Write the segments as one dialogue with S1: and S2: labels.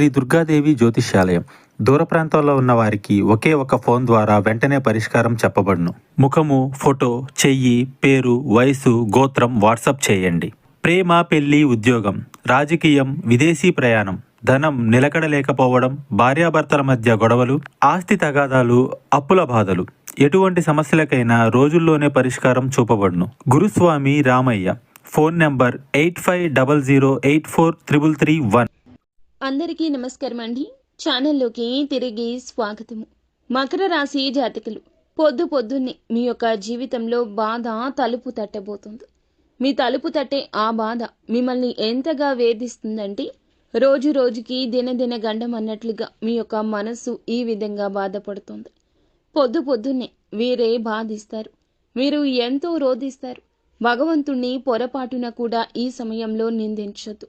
S1: శ్రీ దుర్గాదేవి జ్యోతిష్యాలయం. దూర ప్రాంతాల్లో ఉన్న వారికి ఒకే ఒక ఫోన్ ద్వారా వెంటనే పరిష్కారం చెప్పబడును. ముఖము ఫోటో చెయ్యి పేరు వయసు గోత్రం వాట్సప్ చేయండి. ప్రేమ పెళ్ళి ఉద్యోగం రాజకీయం విదేశీ ప్రయాణం ధనం నిలకడలేకపోవడం భార్యాభర్తల మధ్య గొడవలు ఆస్తి తగాదాలు అప్పుల బాధలు ఎటువంటి సమస్యలకైనా రోజుల్లోనే పరిష్కారం చూపబడును. Guruswamy Ramaiah phone number eight five double zero eight four triple three one.
S2: అందరికీ నమస్కారం అండి ఛానల్లోకి తిరిగి స్వాగతము. మకర రాశి జాతకులు పొద్దు పొద్దున్నే మీ యొక్క జీవితంలో బాధ తలుపు తట్టబోతుంది. మీ తలుపు తట్టే ఆ బాధ మిమ్మల్ని ఎంతగా వేధిస్తుందంటే రోజు రోజుకి దినదిన గండం అన్నట్లుగా మీ యొక్క మనస్సు ఈ విధంగా బాధపడుతుంది. పొద్దు పొద్దున్నే వీరే బాధిస్తారు. మీరు ఎంతో రోధిస్తారు. భగవంతుణ్ణి పొరపాటున కూడా ఈ సమయంలో నిందించొద్దు.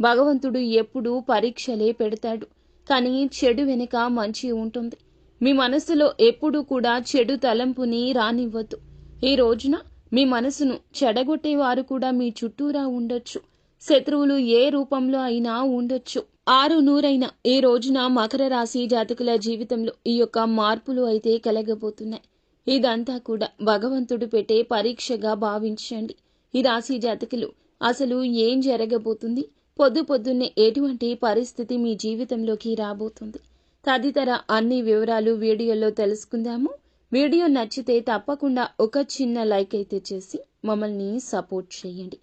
S2: భగవంతుడు ఎప్పుడూ పరీక్షలే పెడతాడు. కానీ చెడు వెనుక మంచి ఉంటుంది. మీ మనసులో ఎప్పుడూ కూడా చెడు తలంపుని రానివ్వద్దు. ఈ రోజున మీ మనసును చెడగొట్టేవారు కూడా మీ చుట్టూరా ఉండొచ్చు. శత్రువులు ఏ రూపంలో అయినా ఉండొచ్చు. ఆరు నూరైన ఈ రోజున మకర రాశి జాతకుల జీవితంలో ఈ యొక్క మార్పులు అయితే కలగబోతున్నాయి. ఇదంతా కూడా భగవంతుడు పెట్టే పరీక్షగా భావించండి. ఈ రాశి జాతకులు అసలు ఏం జరగబోతుంది? పొద్దు పొద్దున్నే ఎటువంటి పరిస్థితి మీ జీవితంలోకి రాబోతుంది? తదితర అన్ని వివరాలు వీడియోలో తెలుసుకుందాము. వీడియో నచ్చితే తప్పకుండా ఒక చిన్న లైక్ అయితే చేసి మమ్మల్ని సపోర్ట్ చేయండి.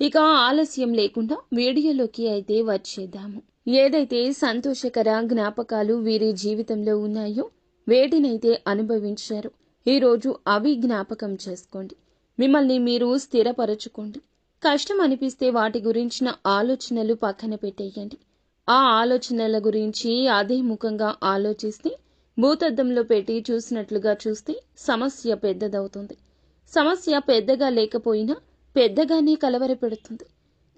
S2: ఇక ఆలస్యం లేకుండా వీడియోలోకి అయితే వచ్చేద్దాము. ఏదైతే సంతోషకర జ్ఞాపకాలు వీరి జీవితంలో ఉన్నాయో వేటినైతే అనుభవించారు ఈరోజు అవి జ్ఞాపకం చేసుకోండి. మిమ్మల్ని మీరు స్థిరపరచుకోండి. కష్టం అనిపిస్తే వాటి గురించిన ఆలోచనలు పక్కన పెట్టేయండి. ఆ ఆలోచనల గురించి అదే ముఖంగా ఆలోచిస్తే భూతద్దంలో పెట్టి చూసినట్లుగా చూస్తే సమస్య పెద్దదవుతుంది. సమస్య పెద్దగా లేకపోయినా పెద్దగానే కలవరపెడుతుంది.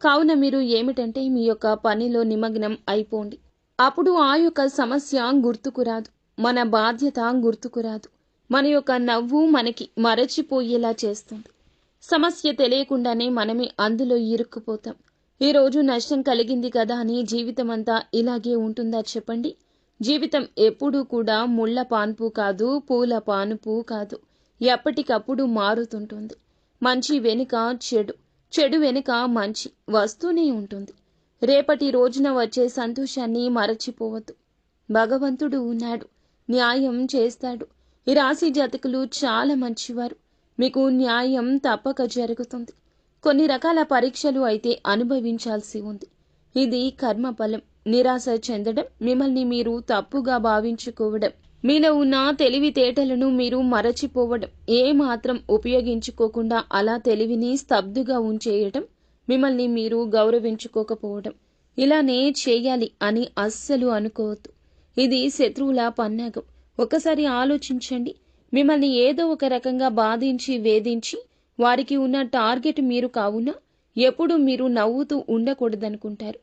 S2: కావున మీరు ఏమిటంటే మీ యొక్క పనిలో నిమగ్నం అయిపోండి. అప్పుడు ఆ యొక్క సమస్య గుర్తుకురాదు మన బాధ్యత గుర్తుకురాదు మన యొక్క నవ్వు మనకి మరచిపోయేలా చేస్తుంది. సమస్య తెలియకుండానే మనమే అందులో ఇరుక్కుపోతాం. ఈ రోజు నష్టం కలిగింది కదా అని జీవితం అంతా ఇలాగే ఉంటుందా చెప్పండి. జీవితం ఎప్పుడూ కూడా ముళ్ళ పాన్పు కాదు పూల పానుపు కాదు. ఎప్పటికప్పుడు మారుతుంటుంది. మంచి వెనుక చెడు చెడు వెనుక మంచి వస్తూనే ఉంటుంది. రేపటి రోజున వచ్చే సంతోషాన్ని మరచిపోవద్దు. భగవంతుడు ఉన్నాడు న్యాయం చేస్తాడు. ఈ రాశి జాతకులు చాలా మంచివారు. మీకు న్యాయం తప్పక జరుగుతుంది. కొన్ని రకాల పరీక్షలు అయితే అనుభవించాల్సి ఉంది. ఇది కర్మఫలం. నిరాశ చెందడం మిమ్మల్ని మీరు తప్పుగా భావించుకోవడం మీలో ఉన్న తెలివితేటలను మీరు మరచిపోవడం ఏ మాత్రం ఉపయోగించుకోకుండా అలా తెలివిని స్తబ్దుగా ఉంచేయటం మిమ్మల్ని మీరు గౌరవించుకోకపోవడం. ఇలానే చేయాలి అని అస్సలు అనుకోవద్దు. ఇది శత్రువుల పన్నాగం. ఒకసారి ఆలోచించండి. మిమ్మల్ని ఏదో ఒక రకంగా బాధించి వేధించి వారికి ఉన్న టార్గెట్ మీరు కావున ఎప్పుడు మీరు నవ్వుతూ ఉండకూడదనుకుంటారు.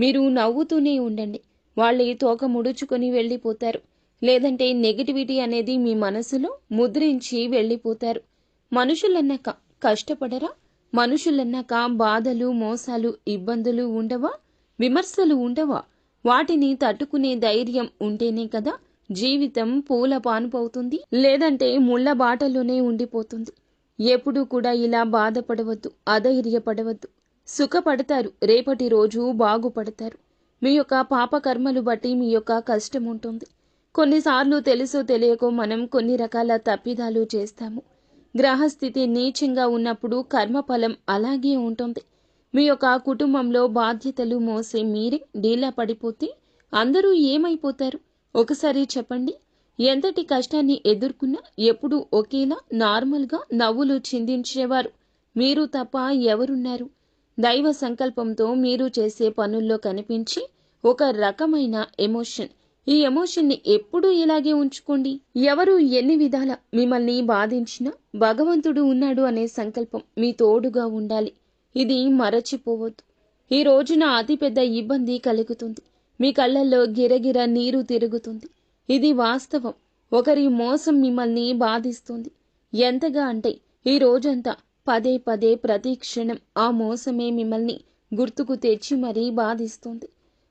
S2: మీరు నవ్వుతూనే ఉండండి. వాళ్ళే తోక ముడుచుకొని వెళ్ళిపోతారు. లేదంటే నెగిటివిటీ అనేది మీ మనసులో ముద్రించి వెళ్ళిపోతారు. మనుషులన్నాక కష్టపడరా? మనుషులన్నాక బాధలు మోసాలు ఇబ్బందులు ఉండవా? విమర్శలు ఉండవా? వాటిని తట్టుకునే ధైర్యం ఉంటేనే కదా జీవితం పూల పానుపవుతుంది లేదంటే ముళ్ళ బాటలోనే ఉండిపోతుంది. ఎప్పుడూ కూడా ఇలా బాధపడవద్దు అధైర్యపడవద్దు. సుఖపడతారు రేపటి రోజు బాగుపడతారు. మీ యొక్క పాపకర్మలు బట్టి మీ యొక్క కష్టం ఉంటుంది. కొన్నిసార్లు తెలుసో తెలియకో మనం కొన్ని రకాల తప్పిదాలు చేస్తాము. గ్రహస్థితి నీచంగా ఉన్నప్పుడు కర్మఫలం అలాగే ఉంటుంది. మీ యొక్క కుటుంబంలో బాధ్యతలు మోసే మీరే డీలా పడిపోతే అందరూ ఏమైపోతారు? ఒకసారి చెప్పండి. ఎంతటి కష్టాన్ని ఎదుర్కొన్నా ఎప్పుడూ ఒకేలా నార్మల్గా నవ్వులు చిందించేవారు. మీరు తప్ప ఎవరున్నారు? దైవ సంకల్పంతో మీరు చేసే పనుల్లో కనిపించి ఒక రకమైన ఎమోషన్. ఈ ఎమోషన్ని ఎప్పుడూ ఇలాగే ఉంచుకోండి. ఎవరు ఎన్ని విధాల మిమ్మల్ని బాధించినా భగవంతుడు ఉన్నాడు అనే సంకల్పం మీ తోడుగా ఉండాలి. ఇది మరచిపోవద్దు. ఈ రోజున అతిపెద్ద ఇబ్బంది కలుగుతుంది. మీ కళ్ళల్లో గిరగిర నీరు తిరుగుతుంది. ఇది వాస్తవం. ఒకరి మోసం మిమ్మల్ని బాధిస్తుంది. ఎంతగా అంటే ఈ రోజంతా పదే పదే ప్రతి క్షణం ఆ మోసమే మిమ్మల్ని గుర్తుకు తెచ్చి మరీ బాధిస్తుంది.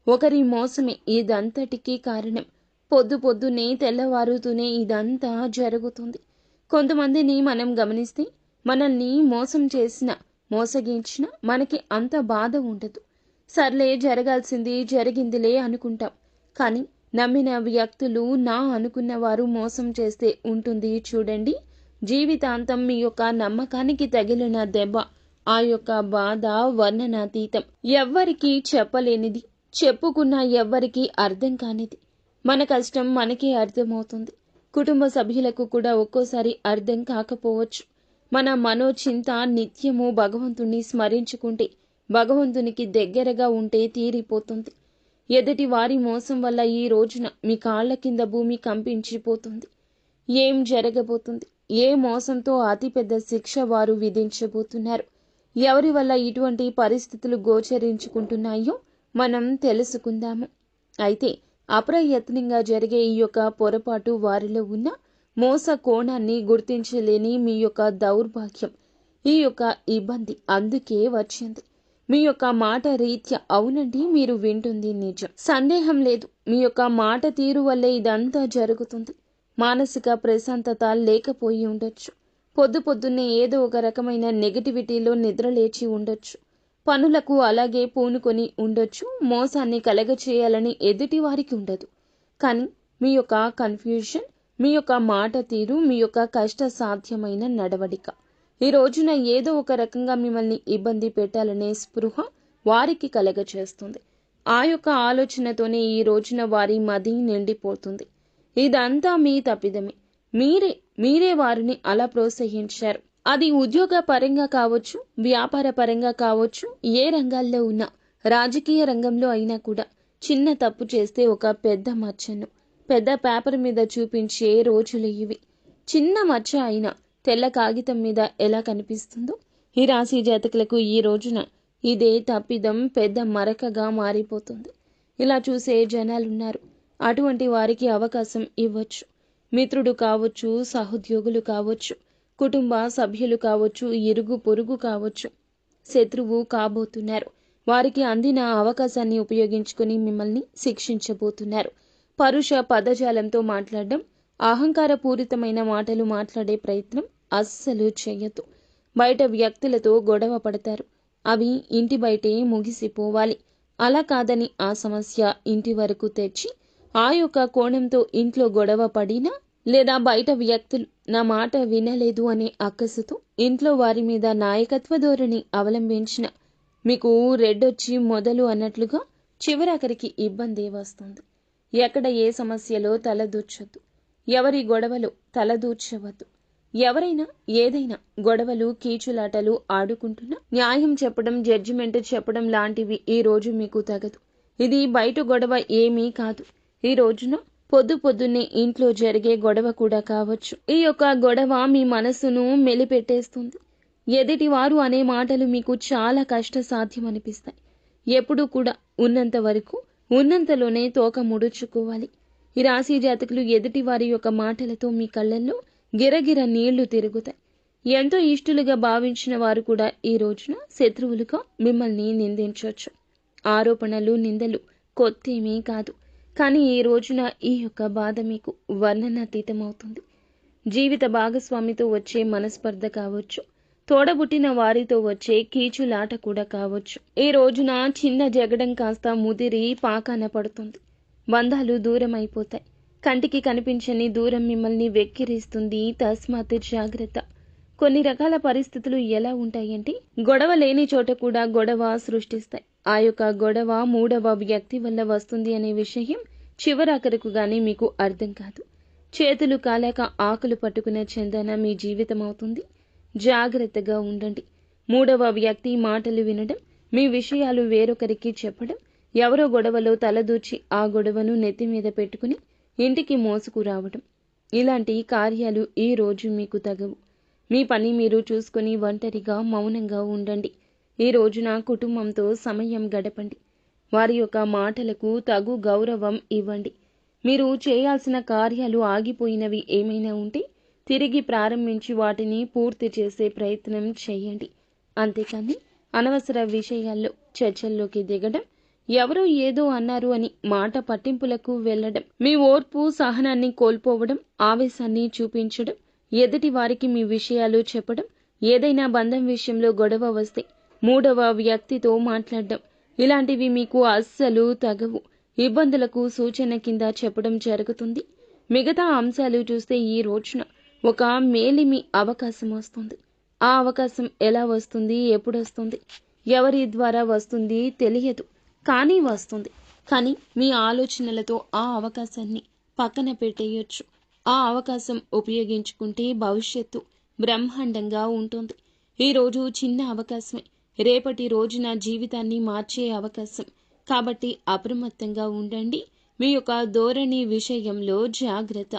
S2: ఒకరి మోసమే ఇదంతటికీ కారణం. పొద్దు పొద్దునే తెల్లవారుతూనే ఇదంతా జరుగుతుంది. కొంతమందిని మనం గమనిస్తే మనల్ని మోసం చేసిన మోసగించిన మనకి అంత బాధ ఉండదు. సర్లే జరగాల్సింది జరిగిందిలే అనుకుంటాం. కానీ నమ్మిన వ్యక్తులు నా అనుకున్న వారు మోసం చేస్తే ఉంటుంది చూడండి. జీవితాంతం మీ యొక్క నమ్మకానికి తగిలిన దెబ్బ ఆ యొక్క బాధ వర్ణనాతీతం. ఎవ్వరికీ చెప్పలేనిది చెప్పుకున్న ఎవ్వరికీ అర్థం కానిది. మన కష్టం మనకే అర్థమవుతుంది. కుటుంబ సభ్యులకు కూడా ఒక్కోసారి అర్థం కాకపోవచ్చు. మన మనోచింత నిత్యము భగవంతుణ్ణి స్మరించుకుంటే భగవంతునికి దగ్గరగా ఉంటే తీరిపోతుంది. ఎదుటి వారి మోసం వల్ల ఈ రోజున మీ కాళ్ళ కింద భూమి కంపించిపోతుంది. ఏం జరగబోతుంది? ఏ మోసంతో అతిపెద్ద శిక్ష వారు విధించబోతున్నారు? ఎవరి వల్ల ఇటువంటి పరిస్థితులు గోచరించుకుంటున్నాయో మనం తెలుసుకుందాము. అయితే అప్రయత్నంగా జరిగే ఈ యొక్క పొరపాటు వారిలో ఉన్న మోస కోణాన్ని గుర్తించలేని మీ యొక్క దౌర్భాగ్యం ఈ యొక్క ఇబ్బంది అందుకే వచ్చింది. మీ యొక్క మాట రీత్యా అవునండి మీరు వింటుంది నిజం. సందేహం లేదు. మీ యొక్క మాట తీరు వల్లే ఇదంతా జరుగుతుంది. మానసిక ప్రశాంతత లేకపోయి ఉండొచ్చు. పొద్దు పొద్దున్నే ఏదో ఒక రకమైన నెగటివిటీలో నిద్రలేచి ఉండొచ్చు. పనులకు అలాగే పూనుకొని ఉండొచ్చు. మోసాన్ని కలగచేయాలని ఎదుటి వారికి ఉండదు. కానీ మీ యొక్క కన్ఫ్యూషన్ మీ యొక్క మాట తీరు మీ యొక్క కష్ట సాధ్యమైన నడవడిక. ఈ రోజున ఏదో ఒక రకంగా మిమ్మల్ని ఇబ్బంది పెట్టాలనే స్పృహ వారికి కలగచేస్తుంది ఆ యొక్క ఆలోచనతోనే ఈ రోజున వారి మది నిండిపోతుంది. ఇదంతా మీ తప్పిదమే. మీరే మీరే వారిని అలా ప్రోత్సహించారు. అది ఉద్యోగ పరంగా కావచ్చు వ్యాపార పరంగా కావచ్చు ఏ రంగాల్లో ఉన్నా రాజకీయ రంగంలో అయినా కూడా చిన్న తప్పు చేస్తే ఒక పెద్ద మచ్చను పెద్ద పేపర్ మీద చూపించే రోజులు ఇవి. చిన్న మచ్చ అయినా తెల్ల కాగితం మీద ఎలా కనిపిస్తుందో? ఈ రాశి జాతకులకు ఈ రోజున ఇదే తప్పిదం పెద్ద మరకగా మారిపోతుంది. ఇలా చూసే జనాలున్నారు. అటువంటి వారికి అవకాశం ఇవ్వచ్చు. మిత్రుడు కావచ్చు సహోద్యోగులు కావచ్చు కుటుంబ సభ్యులు కావచ్చు ఇరుగు పొరుగు కావచ్చు. శత్రువు కాబోతున్నారు. వారికి అందిన అవకాశాన్ని ఉపయోగించుకుని మిమ్మల్ని శిక్షించబోతున్నారు. పరుష పదజాలంతో మాట్లాడడం అహంకారపూరితమైన మాటలు మాట్లాడే ప్రయత్నం అస్సలు చెయ్యదు బయట వ్యక్తులతో గొడవ పడతారు. అవి ఇంటి బయటే ముగిసిపోవాలి. అలా కాదని ఆ సమస్య ఇంటి వరకు తెచ్చి ఆ యొక్క కోణంతో ఇంట్లో గొడవ పడినా లేదా బయట వ్యక్తులు నా మాట వినలేదు అనే అక్కసుతో ఇంట్లో వారి మీద నాయకత్వ ధోరణి అవలంబించిన మీకు రెడ్డొచ్చి మొదలు అన్నట్లుగా చివరాఖరికి ఇబ్బంది వస్తుంది. ఎక్కడ ఏ సమస్యలో తలదూర్చొద్దు. ఎవరి గొడవలో తలదూర్చవద్దు. ఎవరైనా ఏదైనా గొడవలు కీచులాటలు ఆడుకుంటున్నా న్యాయం చెప్పడం జడ్జిమెంట్ చెప్పడం లాంటివి ఈ రోజు మీకు తగదు. ఇది బయట గొడవ ఏమీ కాదు. ఈ రోజున పొద్దు పొద్దున్నే ఇంట్లో జరిగే గొడవ కూడా కావచ్చు. ఈ యొక్క గొడవ మీ మనసును మెలిపెట్టేస్తుంది. ఎదుటివారు అనే మాటలు మీకు చాలా కష్ట సాధ్యం అనిపిస్తాయి ఎప్పుడు కూడా ఉన్నంత వరకు ఉన్నంతలోనే తోక ముడుచుకోవాలి. ఈ రాశి జాతకులు ఎదుటి వారి యొక్క మాటలతో మీ కళ్ళల్లో గిరగిర నీళ్ళు తిరుగుతాయి. ఎంతో ఇష్టలుగా భావించిన వారు కూడా ఈ రోజున శత్రువులుగా మిమ్మల్ని నిందించవచ్చు ఆరోపణలు నిందలు కొత్తేమీ కాదు. కానీ ఈ రోజున ఈ యొక్క బాధ మీకు వర్ణనాతీతమవుతుంది. జీవిత భాగస్వామితో వచ్చే మనస్పర్ధ కావచ్చు. తోడబుట్టిన వారితో వచ్చే కీచులాట కూడా కావచ్చు. ఈ రోజున చిన్న జగడం కాస్త ముదిరి పాకాన పడుతుంది. బంధాలు దూరం అయిపోతాయి కంటికి కనిపించని దూరం మిమ్మల్ని వెక్కిరిస్తుంది. తస్మాత్ జాగ్రత్త. కొన్ని రకాల పరిస్థితులు ఎలా ఉంటాయంటే గొడవ లేని చోట కూడా గొడవ సృష్టిస్తాయి. ఆ యొక్క గొడవ మూడవ వ్యక్తి వల్ల వస్తుంది అనే విషయం చివరాఖరకు గానీ మీకు అర్థం కాదు. చేతులు కాలేక ఆకులు పట్టుకునే చందన మీ జీవితం అవుతుంది. జాగ్రత్తగా ఉండండి. మూడవ వ్యక్తి మాటలు వినడం మీ విషయాలు వేరొకరికి చెప్పడం ఎవరో గొడవలో తలదూర్చి ఆ గొడవను నెత్తి మీద పెట్టుకుని ఇంటికి మోసుకురావడం ఇలాంటి కార్యాలు ఈ రోజు మీకు తగవు. మీ పని మీరు చూసుకుని ఒంటరిగా మౌనంగా ఉండండి. ఈ రోజున కుటుంబంతో సమయం గడపండి. వారి యొక్క మాటలకు తగు గౌరవం ఇవ్వండి. మీరు చేయాల్సిన కార్యాలు ఆగిపోయినవి ఏమైనా ఉంటే తిరిగి ప్రారంభించి వాటిని పూర్తి చేసే ప్రయత్నం చేయండి. అంతేకాని అనవసర విషయాల్లో చర్చల్లోకి దిగడం ఎవరో ఏదో అన్నారు అని మాట పట్టింపులకు వెళ్ళడం మీ ఓర్పు సహనాన్ని కోల్పోవడం ఆవేశాన్ని చూపించడం ఎదుటి వారికి మీ విషయాలు చెప్పడం ఏదైనా బంధం విషయంలో గొడవ వస్తే మూడవ వ్యక్తితో మాట్లాడడం ఇలాంటివి మీకు అస్సలు తగవు. ఇబ్బందులకు సూచన కింద చెప్పడం జరుగుతుంది. మిగతా అంశాలు చూస్తే ఈ రోజున ఒక మేలిమి అవకాశం వస్తుంది. ఆ అవకాశం ఎలా వస్తుంది? ఎప్పుడు వస్తుంది? ఎవరి ద్వారా వస్తుంది? తెలియదు. కానీ వస్తుంది. కానీ మీ ఆలోచనలతో ఆ అవకాశాన్ని పక్కన పెట్టేయచ్చు. ఆ అవకాశం ఉపయోగించుకుంటే భవిష్యత్తు బ్రహ్మాండంగా ఉంటుంది. ఈరోజు చిన్న అవకాశమే. రేపటి రోజున జీవితాన్ని మార్చే అవకాశం. కాబట్టి అప్రమత్తంగా ఉండండి. మీ యొక్క ధోరణి విషయంలో జాగ్రత్త.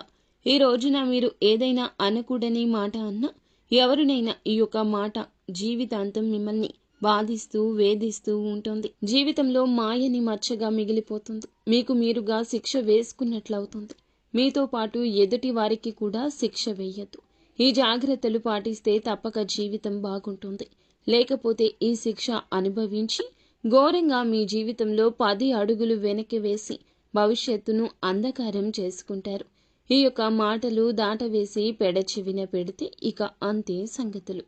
S2: ఈ రోజున మీరు ఏదైనా అనకూడని మాట అన్నా ఎవరినైనా ఈ యొక్క మాట జీవితాంతం మిమ్మల్ని బాధిస్తూ వేధిస్తూ ఉంటుంది. జీవితంలో మాయని మచ్చగా మిగిలిపోతుంది. మీకు మీరుగా శిక్ష వేసుకున్నట్లవుతుంది. మీతో పాటు ఎదుటి వారికి కూడా శిక్ష వేయద్దు. ఈ జాగ్రత్తలు పాటిస్తే తప్పక జీవితం బాగుంటుంది. లేకపోతే ఈ శిక్ష అనుభవించి ఘోరంగా మీ జీవితంలో పది అడుగులు వెనక్కి వేసి భవిష్యత్తును అంధకారం చేసుకుంటారు. ఈ యొక్క మాటలు దాటవేసి పెడచివిన పెడితే ఇక అంతే సంగతులు.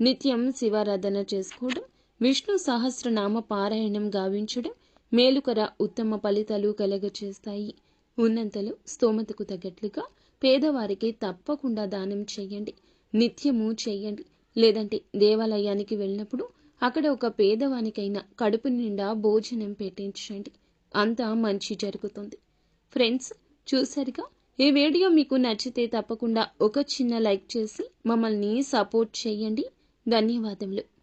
S2: నిత్యం శివారాధన చేసుకోవడం విష్ణు సహస్రనామ పారాయణం గావించడం మేలుకర ఉత్తమ ఫలితాలు కలగచేస్తాయి. ఉన్నంతలో స్తోమతకు తగ్గట్లుగా పేదవారికి తప్పకుండా దానం చేయండి. నిత్యము చేయండి. లేదంటే దేవాలయానికి వెళ్ళినప్పుడు అక్కడ ఒక పేదవానికైనా కడుపు నిండా భోజనం పెట్టించండి. అంతా మంచి జరుగుతుంది. ఫ్రెండ్స్ చూసారుగా ఈ వీడియో మీకు నచ్చితే తప్పకుండా ఒక చిన్న లైక్ చేసి మమ్మల్ని సపోర్ట్ చేయండి. ధన్యవాదములు.